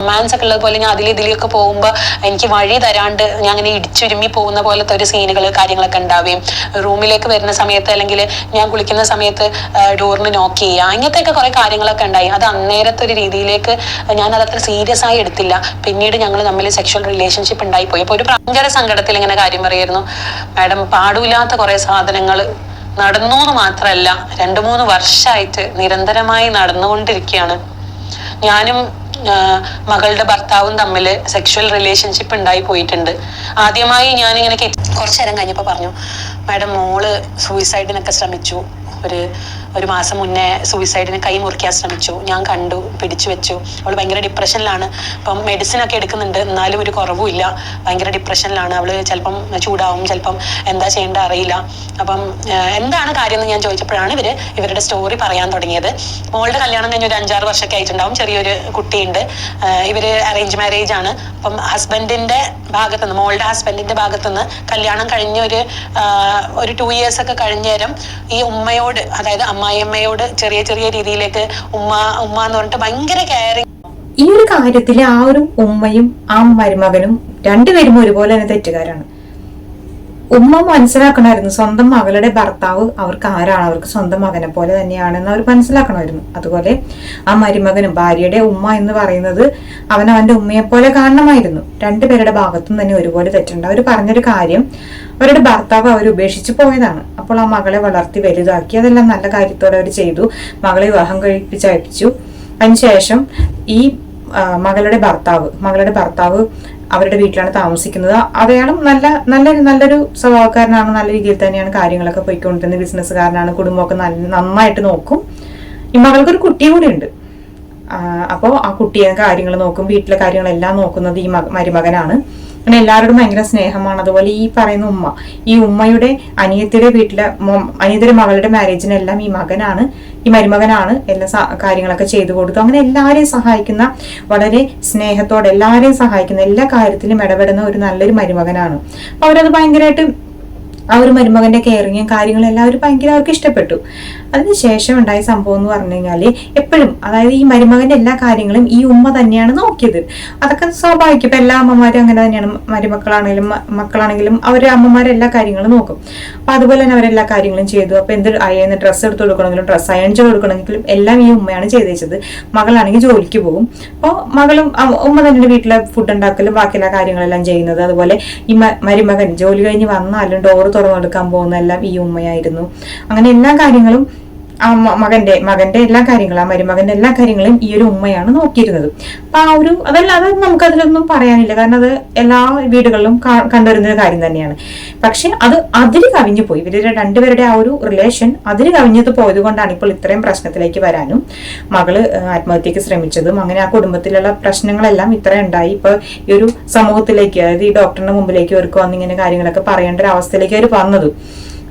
Romance ഒക്കെ ഉള്ളത് പോലെ ഞാൻ അതിൽ ഇതിലൊക്കെ പോകുമ്പോൾ എനിക്ക് വഴി തരാണ്ട് ഞാൻ അങ്ങനെ ഇടിച്ചുരുമ്മി പോകുന്ന പോലത്തെ ഒരു സീനുകൾ കാര്യങ്ങളൊക്കെ ഉണ്ടാവുകയും റൂമിലേക്ക് വരുന്ന സമയത്ത് അല്ലെങ്കിൽ ഞാൻ കുളിക്കുന്ന സമയത്ത് ഡോറിന് നോക്ക് ചെയ്യുക അങ്ങനത്തെയൊക്കെ കുറെ കാര്യങ്ങളൊക്കെ ഉണ്ടായി. അത് അന്നേരത്തെ ഒരു രീതിയിലേക്ക് ഞാൻ അത് അത്ര സീരിയസ് ആയി എടുത്തില്ല. പിന്നീട് ഞങ്ങൾ തമ്മിൽ സെക്ഷൽ റിലേഷൻഷിപ്പ് ഉണ്ടായി പോയി. അപ്പോൾ ഒരു ഭയങ്കര സങ്കടത്തിൽ ഇങ്ങനെ കാര്യം പറയായിരുന്നു. മാഡം പാടില്ലാത്ത കുറെ സാധനങ്ങൾ നടന്നു എന്ന് മാത്രമല്ല രണ്ടു മൂന്ന് വർഷമായിട്ട് നിരന്തരമായി നടന്നുകൊണ്ടിരിക്കുകയാണ് ഞാനും മകളുടെ ഭർത്താവും തമ്മിൽ സെക്ഷൽ റിലേഷൻഷിപ്പ് ഉണ്ടായി പോയിട്ടുണ്ട്. ആദ്യമായി ഞാനിങ്ങനെ കുറച്ചു നേരം കഴിഞ്ഞപ്പോൾ പറഞ്ഞു മാഡം മോൾ സൂയിസൈഡിനൊക്കെ ശ്രമിച്ചു. ഒരു ഒരു മാസം മുന്നേ സൂയിസൈഡിന് കൈ മുറിക്കാൻ ശ്രമിച്ചു. ഞാൻ കണ്ടു പിടിച്ചു വെച്ചു. അവൾ ഭയങ്കര ഡിപ്രഷനിലാണ് അപ്പം മെഡിസിൻ ഒക്കെ എടുക്കുന്നുണ്ട്. എന്നാലും ഒരു കുറവുമില്ല ഭയങ്കര ഡിപ്രഷനിലാണ് അവൾ ചിലപ്പം ചൂടാവും ചിലപ്പം എന്താ ചെയ്യേണ്ട അറിയില്ല. അപ്പം എന്താണ് കാര്യം എന്ന് ഞാൻ ചോദിച്ചപ്പോഴാണ് ഇവർ ഇവരുടെ സ്റ്റോറി പറയാൻ തുടങ്ങിയത്. മോളുടെ കല്യാണം കഴിഞ്ഞ ഒരു അഞ്ചാറ് വർഷമൊക്കെ ആയിട്ടുണ്ടാവും. ചെറിയൊരു കുട്ടിയുണ്ട്. ഇവർ അറേഞ്ച് മാരേജ് ആണ്. അപ്പം ഹസ്ബൻഡിന്റെ ഭാഗത്തുനിന്ന് മോളുടെ ഹസ്ബൻഡിന്റെ ഭാഗത്തുനിന്ന് കല്യാണം കഴിഞ്ഞ ഒരു ഒരു ടു ഇയേഴ്സ് ഒക്കെ കഴിഞ്ഞേരം ഈ ഉമ്മയോട് അതായത് അമ്മായിയമ്മയോട് ചെറിയ ചെറിയ രീതിയിലേക്ക് ഉമ്മ ഉമ്മ എന്ന് പറഞ്ഞിട്ട് ഭയങ്കര കെയറിങ് ഈ ഒരു കാര്യത്തിൽ ആ ഒരു ഉമ്മയും ആ മരുമകനും രണ്ടുപേരും ഒരുപോലെ തന്നെ തെറ്റുകാരാണ്. ഉമ്മ മനസ്സിലാക്കണമായിരുന്നു സ്വന്തം മകളുടെ ഭർത്താവ് അവർക്ക് ആരാണ്? അവർക്ക് സ്വന്തം മകനെ പോലെ തന്നെയാണെന്ന് അവർ മനസ്സിലാക്കണമായിരുന്നു. അതുപോലെ ആ മരുമകനും ഭാര്യയുടെ ഉമ്മ എന്ന് പറയുന്നത് അവൻ അവന്റെ ഉമ്മയെ പോലെ കാണണമായിരുന്നു. രണ്ടുപേരുടെ ഭാഗത്തും തന്നെ ഒരുപോലെ തെറ്റുണ്ട്. അവർ പറഞ്ഞൊരു കാര്യം അവരുടെ ഭർത്താവ് അവർ ഉപേക്ഷിച്ച് പോയതാണ്. അപ്പോൾ ആ മകളെ വളർത്തി വലുതാക്കി അതെല്ലാം നല്ല കാര്യത്തോടെ അവർ ചെയ്തു. മകളെ വിവാഹം കഴിപ്പിച്ചയച്ചു അതിനുശേഷം ഈ മകളുടെ ഭർത്താവ് മകളുടെ ഭർത്താവ് അവരുടെ വീട്ടിലാണ് താമസിക്കുന്നത്. അതയാളും നല്ല നല്ല നല്ലൊരു സ്വഭാവക്കാരനാണ് നല്ല രീതിയിൽ തന്നെയാണ് കാര്യങ്ങളൊക്കെ പോയിക്കൊണ്ടിരുന്നത്. ബിസിനസ്സുകാരനാണ് കുടുംബമൊക്കെ നല്ല നന്നായിട്ട് നോക്കും. ഈ മകൾക്കൊരു കുട്ടി കൂടി ഉണ്ട്. അപ്പോൾ ആ കുട്ടിയെ കാര്യങ്ങൾ നോക്കും വീട്ടിലെ കാര്യങ്ങളെല്ലാം നോക്കുന്നത് ഈ മക മരുമകനാണ്. അങ്ങനെ എല്ലാവരോടും ഭയങ്കര സ്നേഹമാണ്. അതുപോലെ ഈ പറയുന്ന ഉമ്മ ഈ ഉമ്മയുടെ അനിയത്തിയുടെ വീട്ടിലെ അനിയത്തിയുടെ മകളുടെ മാരേജിനെല്ലാം ഈ മകനാണ്. ഈ മരുമകനാണ് എല്ലാ കാര്യങ്ങളൊക്കെ ചെയ്തു കൊടുത്തു. അങ്ങനെ എല്ലാവരെയും സഹായിക്കുന്ന വളരെ സ്നേഹത്തോടെ എല്ലാവരെയും സഹായിക്കുന്ന എല്ലാ കാര്യത്തിലും ഇടപെടുന്ന ഒരു നല്ലൊരു മരുമകനാണ്. അപ്പൊ അവരത് ഭയങ്കരമായിട്ട് ആ ഒരു മരുമകന്റെ കെയറിങ്ങും കാര്യങ്ങളും എല്ലാവരും ഭയങ്കര അവർക്ക് ഇഷ്ടപ്പെട്ടു. അതിനുശേഷം ഉണ്ടായ സംഭവം എന്ന് പറഞ്ഞു കഴിഞ്ഞാൽ എപ്പോഴും അതായത് ഈ മരുമകന്റെ എല്ലാ കാര്യങ്ങളും ഈ ഉമ്മ തന്നെയാണ് നോക്കിയത്. അതൊക്കെ സ്വാഭാവികം. ഇപ്പൊ എല്ലാ അമ്മമാരും അങ്ങനെ തന്നെയാണ്. മരുമക്കളാണെങ്കിലും മക്കളാണെങ്കിലും അവർ അമ്മമാരെ എല്ലാ കാര്യങ്ങളും നോക്കും. അപ്പൊ അതുപോലെ തന്നെ അവരെല്ലാ കാര്യങ്ങളും ചെയ്തു. അപ്പൊ എന്ത് അയന്ന് ഡ്രസ്സ് എടുത്ത് കൊടുക്കണമെങ്കിലും ഡ്രസ്സ് അയൺ ചെയ്ത് കൊടുക്കണമെങ്കിലും എല്ലാം ഈ ഉമ്മയാണ് ചെയ്തേച്ചത്. മകളാണെങ്കിൽ ജോലിക്ക് പോകും. അപ്പോൾ മകളും ഉമ്മ തന്നെ വീട്ടിലെ ഫുഡ് ഉണ്ടാക്കലും ബാക്കി എല്ലാ കാര്യങ്ങളെല്ലാം ചെയ്യുന്നത്. അതുപോലെ ഈ മരുമകൻ ജോലി കഴിഞ്ഞ് വന്നാലും ഡോറ് തുറന്നെടുക്കാൻ പോകുന്ന എല്ലാം ഈ ഉമ്മയായിരുന്നു. അങ്ങനെ എല്ലാ കാര്യങ്ങളും മകന്റെ മകന്റെ എല്ലാ കാര്യങ്ങളും ആ മരുമകന്റെ എല്ലാ കാര്യങ്ങളും ഈ ഒരു ഉമ്മയാണ് നോക്കിയിരുന്നത്. അപ്പൊ ആ ഒരു അതല്ല അത് നമുക്ക് അതിലൊന്നും പറയാനില്ല. കാരണം അത് എല്ലാ വീടുകളിലും കണ്ടുവരുന്ന ഒരു കാര്യം തന്നെയാണ്. പക്ഷെ അത് അതിര് കവിഞ്ഞു പോയി. ഇവരുടെ രണ്ടുപേരുടെ ആ ഒരു റിലേഷൻ അതിര് കവിഞ്ഞത് പോയത് കൊണ്ടാണ് ഇപ്പോൾ ഇത്രയും പ്രശ്നത്തിലേക്ക് വരാനും. മകൾ ആത്മഹത്യക്ക് ശ്രമിച്ചതും അങ്ങനെ ആ കുടുംബത്തിലുള്ള പ്രശ്നങ്ങളെല്ലാം ഇത്ര ഉണ്ടായി. ഇപ്പൊ ഈ ഒരു സമൂഹത്തിലേക്ക് അതായത് ഈ ഡോക്ടറിന്റെ മുമ്പിലേക്ക് ഇവർക്ക് വന്ന് ഇങ്ങനെ കാര്യങ്ങളൊക്കെ പറയേണ്ട ഒരു അവസ്ഥയിലേക്ക് അവർ വന്നതും.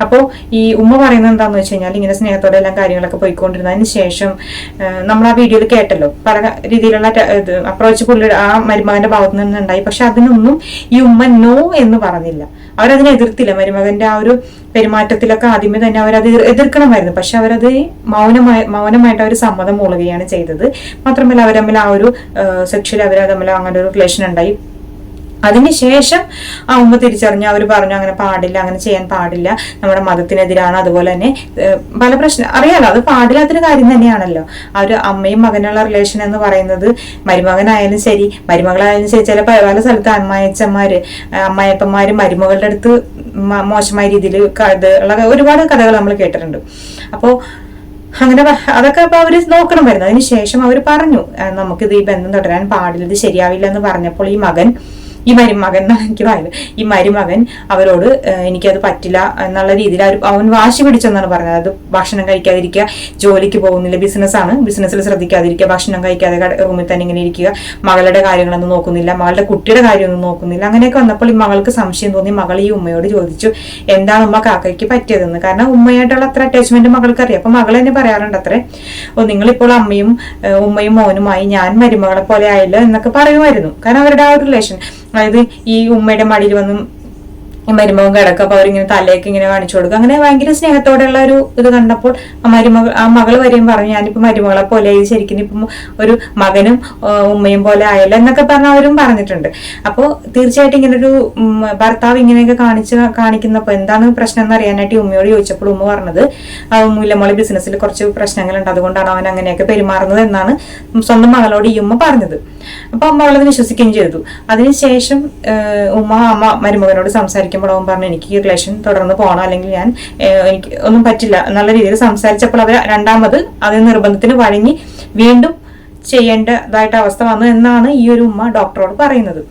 അപ്പോൾ ഈ ഉമ്മ പറയുന്നത് എന്താന്ന് വെച്ച് കഴിഞ്ഞാൽ ഇങ്ങനെ സ്നേഹത്തോടെ എല്ലാം കാര്യങ്ങളൊക്കെ പോയിക്കൊണ്ടിരുന്നതിന് ശേഷം നമ്മൾ ആ വീഡിയോയിൽ കേട്ടല്ലോ. പല രീതിയിലുള്ള അപ്രോച്ച് പുള്ളിയുടെ ആ മരുമകന്റെ ഭാഗത്തു നിന്ന് ഉണ്ടായി പക്ഷെ അതിനൊന്നും ഈ ഉമ്മ നോ എന്ന് പറഞ്ഞില്ല. അവരതിനെ എതിർത്തില്ല. മരുമകന്റെ ആ ഒരു പെരുമാറ്റത്തിലൊക്കെ ആദ്യമേ തന്നെ അവരത് എതിർ- എതിർക്കണമായിരുന്നു. പക്ഷെ അവരത് മൗനമായി മൗനമായിട്ട് അവർ സമ്മതം മൂളുകയാണ് ചെയ്തത്. മാത്രമല്ല അവർ തമ്മിൽ ആ ഒരു സെക്ഷൽ അവർ തമ്മിൽ അങ്ങനെ ഒരു റിലേഷൻ ഉണ്ടായി. അതിനുശേഷം ആ ഉമ്മ തിരിച്ചറിഞ്ഞു അവർ പറഞ്ഞു അങ്ങനെ പാടില്ല അങ്ങനെ ചെയ്യാൻ പാടില്ല. നമ്മുടെ മതത്തിനെതിരാണ് അതുപോലെ തന്നെ പല പ്രശ്നം അറിയാലോ അത് പാടില്ലാത്തൊരു കാര്യം തന്നെയാണല്ലോ. ആ ഒരു അമ്മയും മകനുള്ള റിലേഷൻ എന്ന് പറയുന്നത് മരുമകനായാലും ശരി മരുമകളായാലും ശരി ചില പല സ്ഥലത്ത് അമ്മായച്ചന്മാര് അമ്മായപ്പന്മാര് മരുമകളുടെ അടുത്ത് മോശമായ രീതിയിൽ ഉള്ള ഒരുപാട് കഥകൾ നമ്മൾ കേട്ടിട്ടുണ്ട്. അപ്പോൾ അങ്ങനെ അതൊക്കെ അപ്പൊ അവർ നോക്കണം വരുന്നത്. അതിനുശേഷം അവർ പറഞ്ഞു "ആ, നമുക്കിത് ഈ ബന്ധം തുടരാൻ പാടില്ല ഇത് ശരിയാവില്ല എന്ന് പറഞ്ഞപ്പോൾ ഈ മകൻ ഈ മരുമകൻ എന്നാണ് എനിക്ക് പറയുന്നത് ഈ മരുമകൻ അവരോട് "ആ, എനിക്കത് പറ്റില്ല എന്നുള്ള രീതിയിൽ അവൻ വാശി പിടിച്ചെന്നാണ് പറഞ്ഞത്. അത് ഭക്ഷണം കഴിക്കാതിരിക്കുക ജോലിക്ക് പോകുന്നില്ല. ബിസിനസ്സാണ് ബിസിനസ്സിൽ ശ്രദ്ധിക്കാതിരിക്കുക ഭക്ഷണം കഴിക്കാതെ റൂമിൽ തന്നെ ഇങ്ങനെ ഇരിക്കുക മകളുടെ കാര്യങ്ങളൊന്നും നോക്കുന്നില്ല മകളുടെ കുട്ടിയുടെ കാര്യമൊന്നും നോക്കുന്നില്ല. അങ്ങനെയൊക്കെ വന്നപ്പോൾ ഈ മകൾക്ക് സംശയം തോന്നി. മകൾ ഈ ഉമ്മയോട് ചോദിച്ചു എന്താണ് ഉമ്മ കാക്കയ്ക്ക് പറ്റിയതെന്ന്? കാരണം ഉമ്മയായിട്ടുള്ള അത്ര അറ്റാച്ച്മെന്റ് മകൾക്ക് അറിയാം അപ്പൊ മകൾ തന്നെ പറയാറുണ്ട് അത്രേ ഓ നിങ്ങളിപ്പോൾ അമ്മയും ഉമ്മയും മോനുമായി ഞാൻ മരുമകളെ പോലെ ആയല്ലോ എന്നൊക്കെ പറയുമായിരുന്നു. കാരണം അവരുടെ ആ ഒരു റിലേഷൻ അതായത് ഈ ഉമ്മയുടെ മടിയിൽ വന്ന് മരുമകൻ കിടക്കും അപ്പൊ അവരിങ്ങനെ തലയൊക്കെ ഇങ്ങനെ കാണിച്ചു കൊടുക്കും അങ്ങനെ ഭയങ്കര സ്നേഹത്തോടെയുള്ള ഒരു ഇത് കണ്ടപ്പോൾ ആ മരുമക ആ മകൾ വരെയും പറഞ്ഞു ഞാനിപ്പോ മരുമകളെ പോലെ ആയി ശരിക്കും ഇപ്പം ഒരു മകനും ഉമ്മയും പോലെ ആയല്ലോ എന്നൊക്കെ പറഞ്ഞ അവരും പറഞ്ഞിട്ടുണ്ട്. അപ്പോൾ തീർച്ചയായിട്ടും ഇങ്ങനെ ഒരു ഭർത്താവ് ഇങ്ങനെയൊക്കെ കാണിച്ച് കാണിക്കുന്നപ്പോൾ എന്താണ് പ്രശ്നം എന്ന് അറിയാനായിട്ട് ഉമ്മയോട് ചോദിച്ചപ്പോൾ ഉമ്മ പറഞ്ഞത് ആ മോളെ ബിസിനസ്സിൽ കുറച്ച് പ്രശ്നങ്ങളുണ്ട്. അതുകൊണ്ടാണ് അവൻ അങ്ങനെയൊക്കെ പെരുമാറുന്നത് എന്നാണ് സ്വന്തം മകളോട് ഈ ഉമ്മ പറഞ്ഞത്. അപ്പൊ അമ്മ അവളത് വിശ്വസിക്കുകയും ചെയ്തു. അതിനുശേഷം ഉമ്മ അമ്മ മരുമകനോട് സംസാരിക്കുമ്പോൾ പറഞ്ഞു എനിക്ക് ഈ റിലേഷൻ തുടർന്ന് പോകണം അല്ലെങ്കിൽ ഞാൻ എനിക്ക് ഒന്നും പറ്റില്ല നല്ല രീതിയിൽ സംസാരിച്ചപ്പോൾ അവർ രണ്ടാമത് അതിന് നിർബന്ധത്തിന് വഴങ്ങി വീണ്ടും ചെയ്യേണ്ടതായിട്ട് അവസ്ഥ വന്നു എന്നാണ് ഈ ഒരു ഉമ്മ ഡോക്ടറോട് പറയുന്നത്.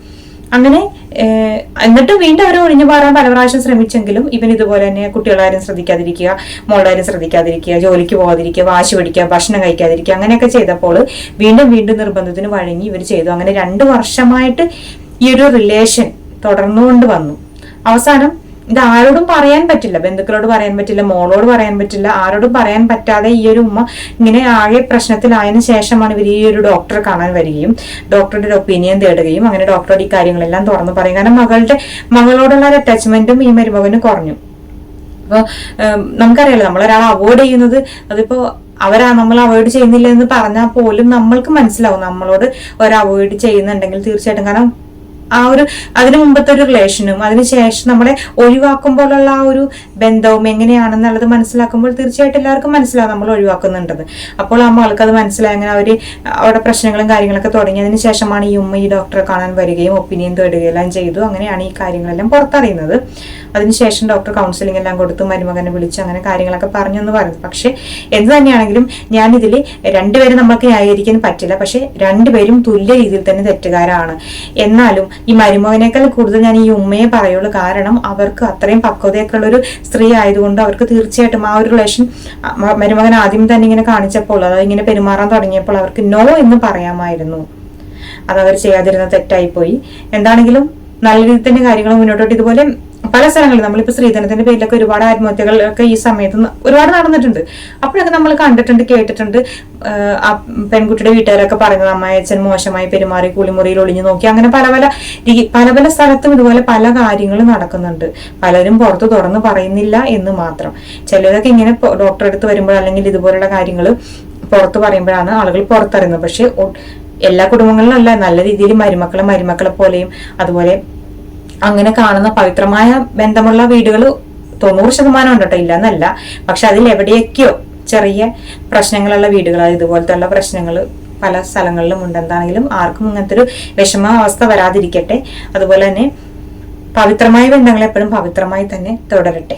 അങ്ങനെ എന്നിട്ട് വീണ്ടും അവർ ഒഴിഞ്ഞു മാറാൻ പല പ്രാവശ്യം ശ്രമിച്ചെങ്കിലും ഇവൻ ഇതുപോലെ തന്നെ കുട്ടികളാരും ശ്രദ്ധിക്കാതിരിക്കുക മോളുടെ ശ്രദ്ധിക്കാതിരിക്കുക ജോലിക്ക് പോകാതിരിക്കുക വാശി പിടിക്കുക ഭക്ഷണം കഴിക്കാതിരിക്കുക അങ്ങനെയൊക്കെ ചെയ്തപ്പോൾ വീണ്ടും വീണ്ടും നിർബന്ധത്തിന് വഴങ്ങി ഇവർ ചെയ്തു. അങ്ങനെ രണ്ട് വർഷമായിട്ട് ഈ ഒരു റിലേഷൻ തുടർന്നുകൊണ്ട് വന്നു. അവസാനം ഇത് ആരോടും പറയാൻ പറ്റില്ല ബന്ധുക്കളോട് പറയാൻ പറ്റില്ല മോളോട് പറയാൻ പറ്റില്ല ആരോടും പറയാൻ പറ്റാതെ ഈ ഒരു ഉമ്മ ഇങ്ങനെ ആകെ പ്രശ്നത്തിലായതിനു ശേഷമാണ് ഇവർ ഈ ഒരു ഡോക്ടറെ കാണാൻ വരികയും ഡോക്ടറുടെ ഒരു ഒപ്പീനിയൻ തേടുകയും അങ്ങനെ ഡോക്ടറോട് ഈ കാര്യങ്ങളെല്ലാം തുറന്നു പറയും. കാരണം മകളുടെ മകളോടുള്ള ഒരു അറ്റാച്ച്മെന്റും ഈ മരുമകന് കുറഞ്ഞു. അപ്പോൾ നമുക്കറിയാലോ നമ്മളൊരാളെ അവോയ്ഡ് ചെയ്യുന്നത് അതിപ്പോ അവരാ നമ്മൾ അവോയ്ഡ് ചെയ്യുന്നില്ല എന്ന് പറഞ്ഞാൽ പോലും നമ്മൾക്ക് മനസ്സിലാവും. നമ്മളോട് ഒരു അവോയ്ഡ് ചെയ്യുന്നുണ്ടെങ്കിൽ തീർച്ചയായിട്ടും. കാരണം ആ ഒരു അതിനു മുമ്പത്തെ ഒരു റിലേഷനും അതിനുശേഷം നമ്മളെ ഒഴിവാക്കുമ്പോഴുള്ള ആ ഒരു ബന്ധവും എങ്ങനെയാണെന്നുള്ളത് മനസ്സിലാക്കുമ്പോൾ തീർച്ചയായിട്ടും എല്ലാവർക്കും മനസ്സിലാവും നമ്മൾ ഒഴിവാക്കുന്നുണ്ടത്. അപ്പോൾ ആ ആൾക്ക് അത് മനസ്സിലായി. അങ്ങനെ അവർ അവിടെ പ്രശ്നങ്ങളും കാര്യങ്ങളൊക്കെ തുടങ്ങിയതിന് ശേഷമാണ് ഈ ഉമ്മ ഈ ഡോക്ടറെ കാണാൻ വരികയും ഒപ്പീനിയൻ തേടുകയും എല്ലാം ചെയ്തു. അങ്ങനെയാണ് ഈ കാര്യങ്ങളെല്ലാം പുറത്തറിയുന്നത്. അതിനുശേഷം ഡോക്ടർ കൗൺസിലിംഗ് എല്ലാം കൊടുത്തു മരുമകനെ വിളിച്ച് അങ്ങനെ കാര്യങ്ങളൊക്കെ പറഞ്ഞു എന്ന് പറയുന്നത് പക്ഷേ എന്ത് തന്നെയാണെങ്കിലും ഞാനിതിൽ രണ്ടുപേരും നമുക്ക് ന്യായീകരിക്കാൻ പറ്റില്ല. പക്ഷെ രണ്ടുപേരും തുല്യ രീതിയിൽ തന്നെ തെറ്റുകാരാണ്. എന്നാലും ഈ മരുമകനേക്കാൾ കൂടുതൽ ഞാൻ ഈ ഉമ്മയെ പറയുള്ളൂ. കാരണം അവർക്ക് അത്രയും പക്വതയൊക്കെ ഉള്ള ഒരു സ്ത്രീ ആയതുകൊണ്ട് അവർക്ക് തീർച്ചയായിട്ടും ആ ഒരു റിലേഷൻ മരുമകൻ ആദ്യം തന്നെ ഇങ്ങനെ കാണിച്ചപ്പോൾ അതായത് ഇങ്ങനെ പെരുമാറാൻ തുടങ്ങിയപ്പോൾ അവർക്ക് നോ എന്ന് പറയാമായിരുന്നു. അത് അവർ ചെയ്യാതിരുന്ന തെറ്റായിപ്പോയി. എന്താണെങ്കിലും നല്ല രീതിയിൽ തന്നെ കാര്യങ്ങൾ മുന്നോട്ടോട്ട് ഇതുപോലെ പല സ്ഥലങ്ങളിൽ നമ്മളിപ്പോ സ്ത്രീധനത്തിന്റെ പേരിലൊക്കെ ഒരുപാട് ആത്മഹത്യകളൊക്കെ ഈ സമയത്ത് ഒരുപാട് നടന്നിട്ടുണ്ട്. അപ്പോഴൊക്കെ നമ്മൾ കണ്ടിട്ടുണ്ട് കേട്ടിട്ടുണ്ട്. പെൺകുട്ടിയുടെ വീട്ടുകാരൊക്കെ പറയുന്നത് അമ്മായച്ചൻ മോശമായി പെരുമാറി കുളിമുറിയിൽ ഒളിഞ്ഞു നോക്കി. അങ്ങനെ പല പല പല പല സ്ഥലത്തും ഇതുപോലെ പല കാര്യങ്ങളും നടക്കുന്നുണ്ട്. പലരും പുറത്ത് തുറന്ന് പറയുന്നില്ല എന്ന് മാത്രം. ചിലരൊക്കെ ഇങ്ങനെ ഡോക്ടറെ അടുത്ത് വരുമ്പോൾ അല്ലെങ്കിൽ ഇതുപോലുള്ള കാര്യങ്ങൾ പുറത്ത് പറയുമ്പോഴാണ് ആളുകൾ പുറത്തറിയുന്നത്. പക്ഷെ എല്ലാ കുടുംബങ്ങളിലും അല്ല. നല്ല രീതിയിൽ മരുമക്കളെ മരുമക്കളെ പോലെയും അതുപോലെ അങ്ങനെ കാണുന്ന പവിത്രമായ ബന്ധമുള്ള വീടുകൾ തൊണ്ണൂറ് ശതമാനം ഉണ്ട് കേട്ടോ. ഇല്ലെന്നല്ല. പക്ഷെ അതിൽ എവിടെയൊക്കെയോ ചെറിയ പ്രശ്നങ്ങളുള്ള വീടുകൾ ഇതുപോലത്തെ ഉള്ള പ്രശ്നങ്ങൾ പല സ്ഥലങ്ങളിലും ഉണ്ട്. എന്താണെങ്കിലും ആർക്കും ഇങ്ങനത്തെ ഒരു വിഷമ അവസ്ഥ വരാതിരിക്കട്ടെ. അതുപോലെ തന്നെ പവിത്രമായ ബന്ധങ്ങൾ എപ്പോഴും പവിത്രമായി തന്നെ തുടരട്ടെ.